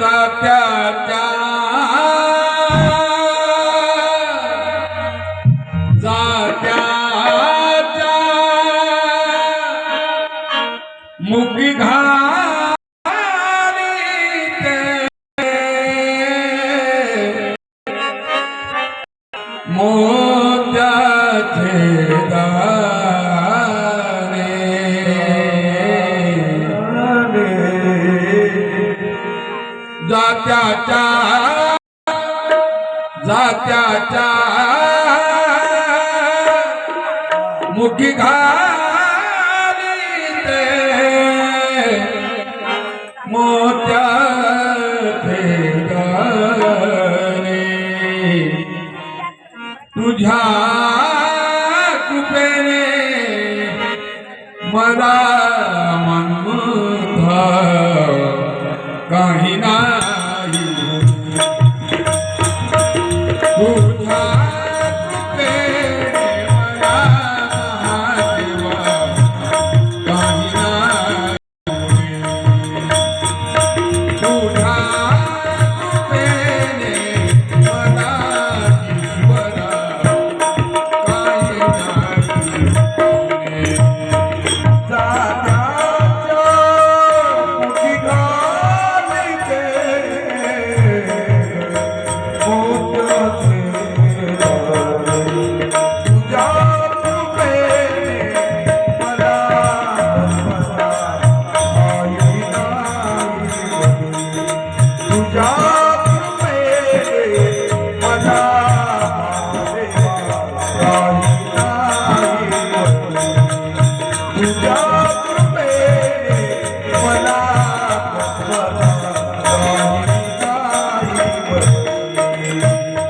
ta ta ta तुझ्या कृपेने मला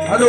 હલો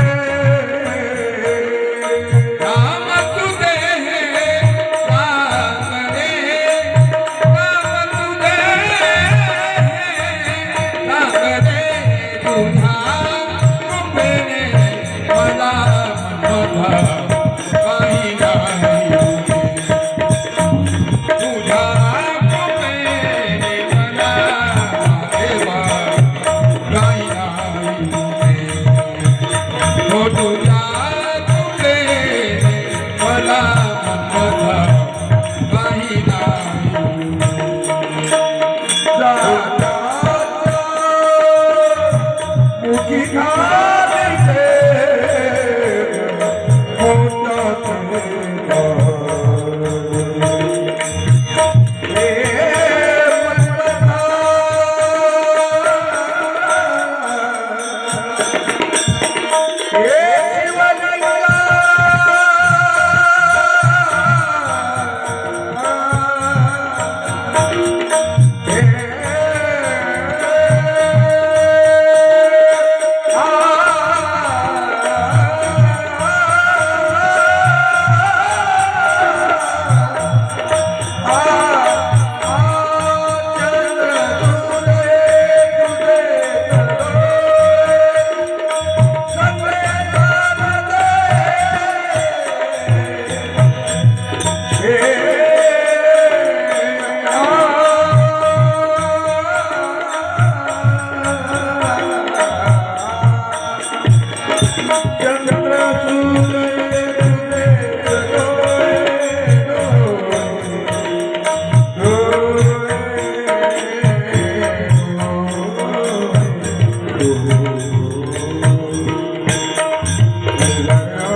Oh. love.